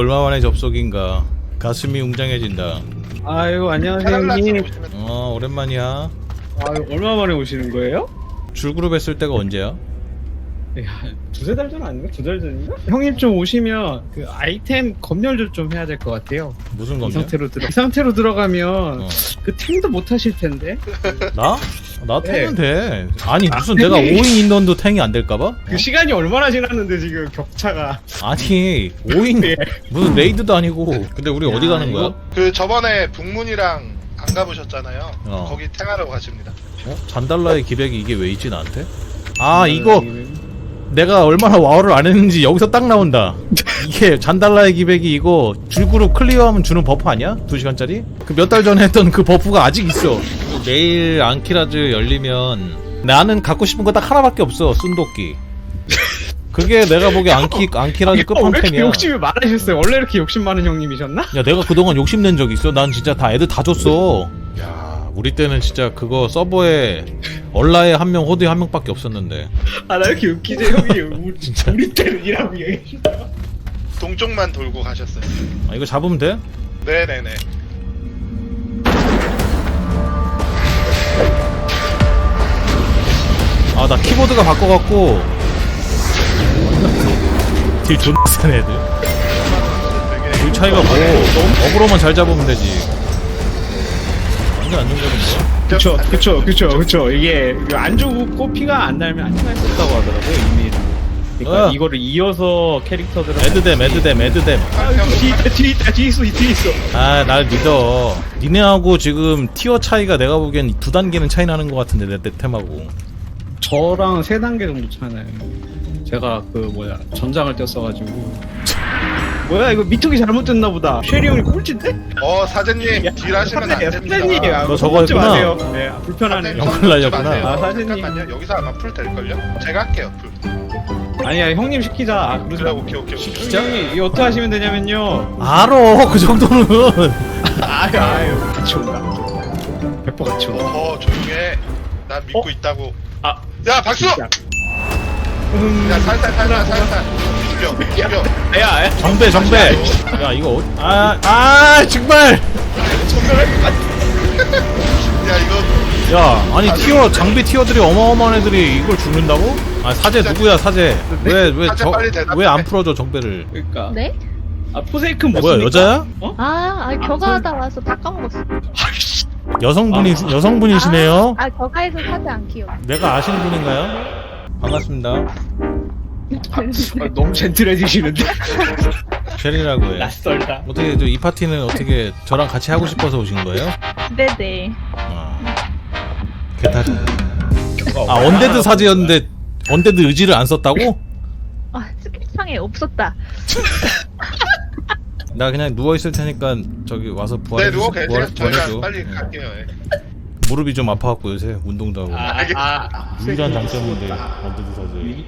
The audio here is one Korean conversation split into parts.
얼마 만에 접속인가 가슴이 웅장해진다 아이고 안녕하세요 형님. 어 오랜만이야 아유 얼마 만에 오시는 거예요? 줄그룹 했을 때가 언제야? 야, 두세 달 전 아닌가? 두 달 전인가? 형님 좀 오시면 그 아이템 검열을 좀 해야 될 것 같아요. 무슨 이 건데? 상태로 들어 이 상태로 들어가면 어. 그 템도 못 하실 텐데. 나? 나 네. 탱은 돼 아니 무슨 아, 내가 네. 5인 인던도 탱이 안 될까봐? 그 시간이 얼마나 지났는데 지금 격차가. 아니 5인 네. 무슨 레이드도 아니고 근데 우리 어디 야, 가는 거야? 그 저번에 북문이랑 안 가보셨잖아요. 어. 거기 탱하러 가십니다. 어? 잔달라의 기백이 이게 왜 있지 나한테? 아 이거 내가 얼마나 와우를 안 했는지 여기서 딱 나온다 이게 잔달라의 기백이 이거 줄그룹 클리어하면 주는 버프 아니야? 2시간짜리? 그 몇 달 전에 했던 그 버프가 아직 있어 내일 안키라즈 열리면 나는 갖고 싶은 거 딱 하나밖에 없어 순도끼 그게 내가 보기에 안키, 안키라즈 왜 이렇게 끝판템이야 욕심이 많으셨어요? 원래 이렇게 욕심 많은 형님이셨나? 야 내가 그동안 욕심낸 적 있어? 난 진짜 다 애들 다 줬어 야 우리 때는 진짜 그거 서버에 얼라에 한 명 호드에 한 명밖에 없었는데 아나 이렇게 웃기지 형이 우리, 진짜. 우리 때는 이라고 얘기해. 동쪽만 돌고 가셨어요. 아 이거 잡으면 돼? 네네네. 아 나 키보드가 바꿔갖고 딜 존나 센 애들 되게 딜 차이가 뭐 어그로만 잘 잡으면 되지 완전 안 좋은데 그쵸 그쵸 그쵸 그쵸. 이게 안 주고 피가 안 달면 안 수가 있었다고 하더라고요 이미. 그러니까 어. 이거를 이어서 캐릭터들을 애드댐 애드댐 애드댐 아 뒤에 있다 뒤에 있다 뒤에 있어 뒤에 있어. 아 날 믿어. 니네하고 지금 티어 차이가 내가 보기엔 두 단계는 차이 나는 것 같은데 내, 내 템하고. 저랑 세 단계 정도 차나요. 제가 그 뭐야 전장을 뛰었어가지고 뭐야 이거 미톡이 잘못 됐나 보다 쉐리 형이 꼴찌인데? 어 사장님 딜 하시면 안 됩니다. 사장님 너 저거 지 했구나. 마세요 네 아, 불편하네요 영- 영끌 날렸구나. 아, 사장님. 잠깐만요. 여기서 아마 풀 될걸요? 제가 할게요 풀. 아니야 형님 시키자 아 그래 그러자 오케이 오케이 오케이. 진짜? 형님 이거 어떻게 하시면 되냐면요 알어 그 정도는 아유 아유 같이 온다 백퍼 같이 온다 어허 조용해. 난 믿고 어? 있다고. 아 야 박수! 진짜. 음, 야 살살 살살 살살. 죽여 죽여. 야, 야. 정배 정배 야 이거 아아 정말 야 이거 야 아니 티어 장비 티어들이 어마어마한 애들이 이걸 죽는다고? 아 사제 누구야 사제 사제 빨리 대답해. 왜왜왜 안 풀어줘 정배를 그러니까 네? 아 포세이큰 못 뭐야 쓰니까? 여자야? 어? 아, 아 겨가하다 와서 다 까먹었어. 아이씨. 여성분이 여성분이시네요 아, 아 겨가에서 사지 안 키워. 내가 아시는 분인가요? 반갑습니다 아, 너무 젠틀해지시는데 쉐리라고 해요 낯설다 어떻게 저이 파티는 어떻게 저랑 같이 하고 싶어서 오신 거예요? 네네. 아 개타 아 언데드 사제였는데 언데드 의지를 안 썼다고? 아 스킵창에 없었다. 나 그냥 누워 있을 테니까 저기 와서 부활해 네 누워 주- 계세요. 부활- 부활해줘 저희가 빨리 갈게요. 예. 무릎이 좀 아파갖고 요새 운동도 하고 아, 아, 유일한 장점인데 언데드 사제 아니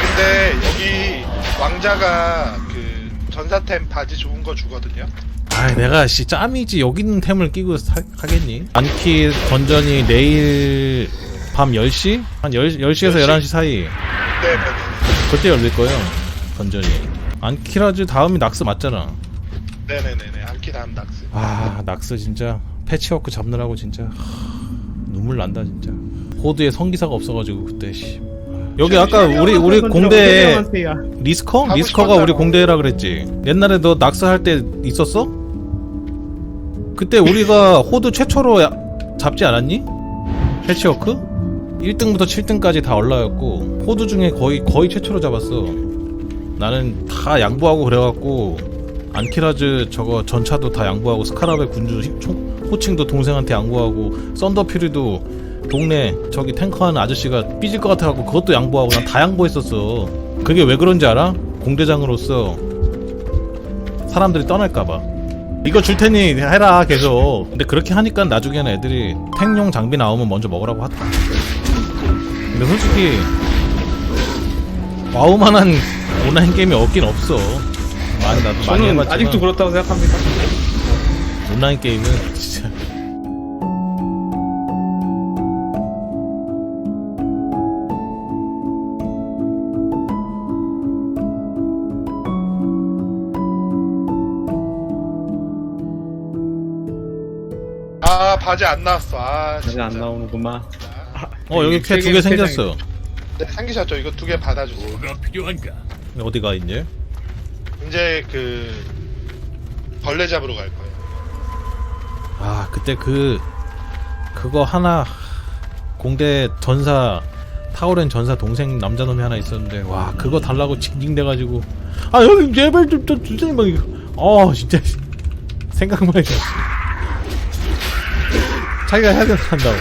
근데 여기 왕자가 그 전사템 바지 좋은 거 주거든요. 아 내가 씨 짬이지 여기 있는 템을 끼고 사, 하겠니? 안키 던전이 내일 밤 10시? 한 10, 10시에서 11시 사이 네, 네, 네. 그때 열릴 거예요 던전이 안키라즈 다음이 낙스 맞잖아 네네네네. 안키 다음 낙스. 아 낙스 진짜 패치워크 잡느라고 진짜 하, 눈물 난다 진짜 호드에 성기사가 없어가지고 그때 씨. 여기 아까 우리 우리 공대에 리스커? 하고 리스커가 우리. 공대라 그랬지 옛날에 너 낙스 할때 있었어? 그때 우리가 호드 최초로 야- 잡지 않았니? 패치워크? 1등부터 7등까지 다 올라였고 호드 중에 거의 거의 최초로 잡았어 나는 다 양보하고 그래갖고 안키라즈 저거 전차도 다 양보하고 스카라벨 군주 히- 총- 호칭도 동생한테 양보하고 썬더퓨리도 동네 저기 탱커하는 아저씨가 삐질 것 같아갖고 그것도 양보하고 난 다 양보했었어. 그게 왜 그런지 알아? 공대장으로서 사람들이 떠날까봐. 이거 줄 테니 해라 계속. 근데 그렇게 하니까 나중에는 애들이 탱용 장비 나오면 먼저 먹으라고 하더라. 근데 솔직히 와우만한 온라인 게임이 없긴 없어 많이 나도 많이 해봤지. 아직도 그렇다고 생각합니다. 온라인 게임은 진짜 아 바지 안 나왔어. 아 전혀 안 진짜. 나오는구만. 아, 어 여기 세 캐두개 생겼어요. 네, 생기셨죠? 이거 두 개 받아주세요. 어디가 있니? 이제 그 벌레 잡으러 갈 거예요. 아 그때 그 그거 하나 공대 전사 타오렌 전사 동생 남자 놈이 하나 있었는데 와 그거 달라고 징징대가지고. 아 여기 제발 좀좀 주세요 막 이거. 어 진짜. 생각만 해도. 자기가 해야 한다고.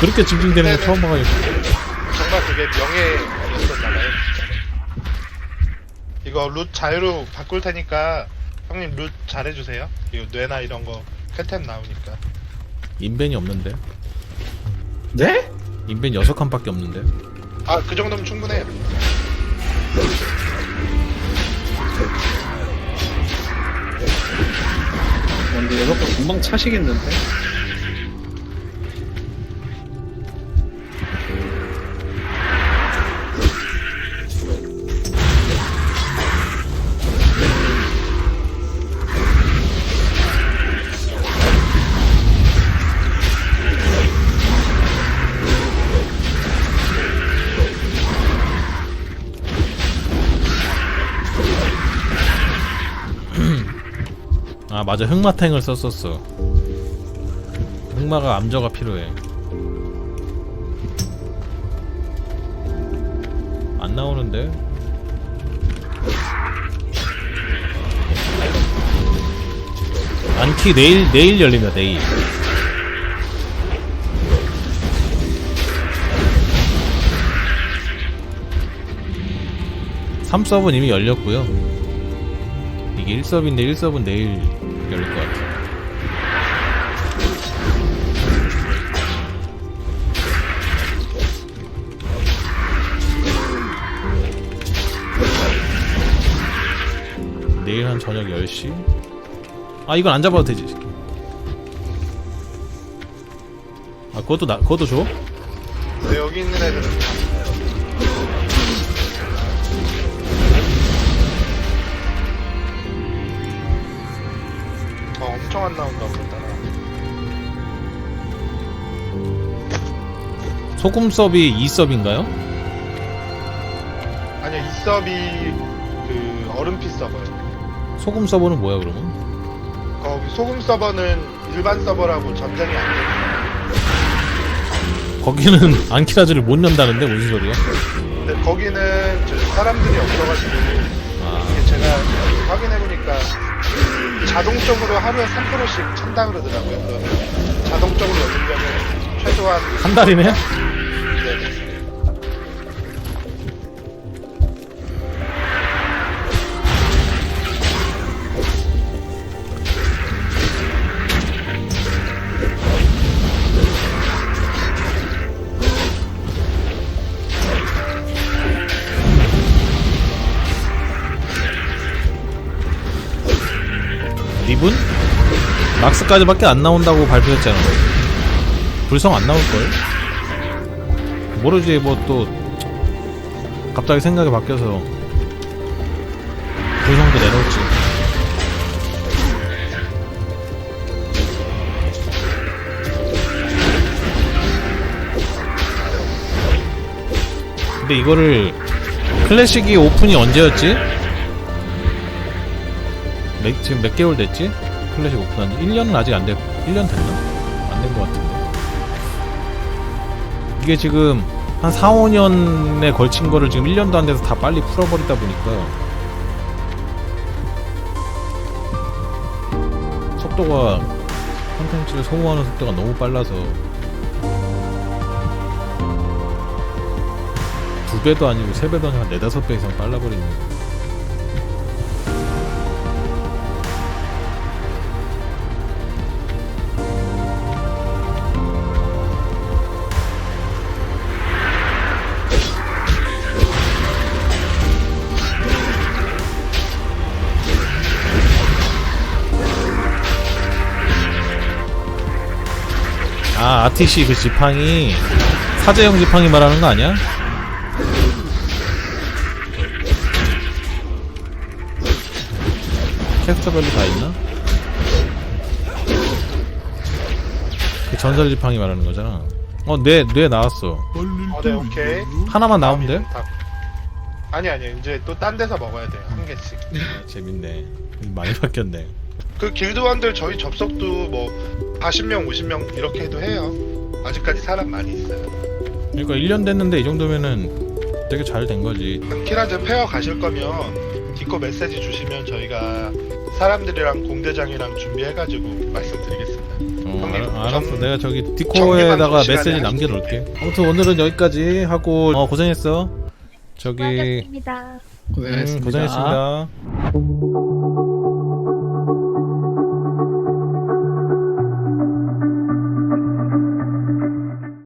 그렇게 징징대는 거 처음 봐가지고. 정말 그게 명예였었나봐요. 이거 룻 자유로 바꿀 테니까 형님 룻 잘해주세요. 이거 뇌나 이런 거 캔템 나오니까. 인벤이 없는데 네? 인벤 여섯 칸밖에 없는데 아 그 정도면 충분해요. 어, 근데 여섯 번 금방 차시겠는데? 아 맞아. 흑마탱을 썼었어. 흑마가 암저가 필요해. 안 나오는데? 안키 내일 내일 열린다 내일. 삼서은 이미 열렸고요. 이게 1서브인데 1서브는 내일 열릴 것 같아. 내일 한 저녁 10시? 아, 이건 안 잡아도 되지. 아, 그것도 나, 그것도 줘? 근데 여기 있는 애들은 다 소금 서비 2서비인가요? 아니요, 이 서비 그 얼음피 서버요. 소금 서버는 뭐야, 그러면? 거기 소금 서버는 일반 서버라고 전쟁이 안 돼요. 거기는 안키라즈를 못 연다는데, 무슨 소리야? 근데 거기는 저 사람들이 없어가지고 아. 이게 제가 확인해보니까 자동적으로 하루에 3%씩 찬다 그러더라고요. 그러면 자동적으로 열리려면 최소한 한 달이네? 네. 리븐? 막스까지밖에 안 나온다고 발표했잖아. 불성 안 나올걸? 모르지, 뭐 또, 갑자기 생각이 바뀌어서, 불성도 내놓을지. 근데 이거를, 클래식이 오픈이 언제였지? 몇, 지금 몇 개월 됐지? 클래식 오픈한 지 1년은 아직 안 됐, 1년 됐나? 안 된 것 같은데. 이게 지금 한 4, 5년에 걸친 거를 지금 1년도 안 돼서 다 빨리 풀어버리다 보니까 속도가 콘텐츠를 소모하는 속도가 너무 빨라서 두 배도 아니고 세 배도 아니고 한 네다섯 배 이상 빨라버리는 아 아티시 그 지팡이 사제형 지팡이 말하는 거 아니야? 캐스터별로 다 있나? 그 전설 지팡이 말하는 거잖아 어뇌뇌 나왔어 어, 네, 오케이. 하나만 나오면 아, 돼? 아니 아니 이제 또 딴 데서 먹어야 돼 한 개씩. 아, 재밌네 많이 바뀌었네 그 길드원들 저희 접속도 뭐 40명 50명 이렇게 해도 해요. 아직까지 사람 많이 있어요. 그러니까 1년 됐는데 이 정도면은 되게 잘 된 거지. 키라즈 페어 가실 거면 디코 메시지 주시면 저희가 사람들이랑 공대장이랑 준비해가지고 말씀드리겠습니다. 어, 형님, 알, 알았어. 정- 내가 저기 디코에다가 시간에 메시지. 남겨놓을게. 아무튼 오늘은 여기까지 하고 어, 고생했어. 저기 수고하셨습니다. 음, 고생했습니다. 고생했습니다.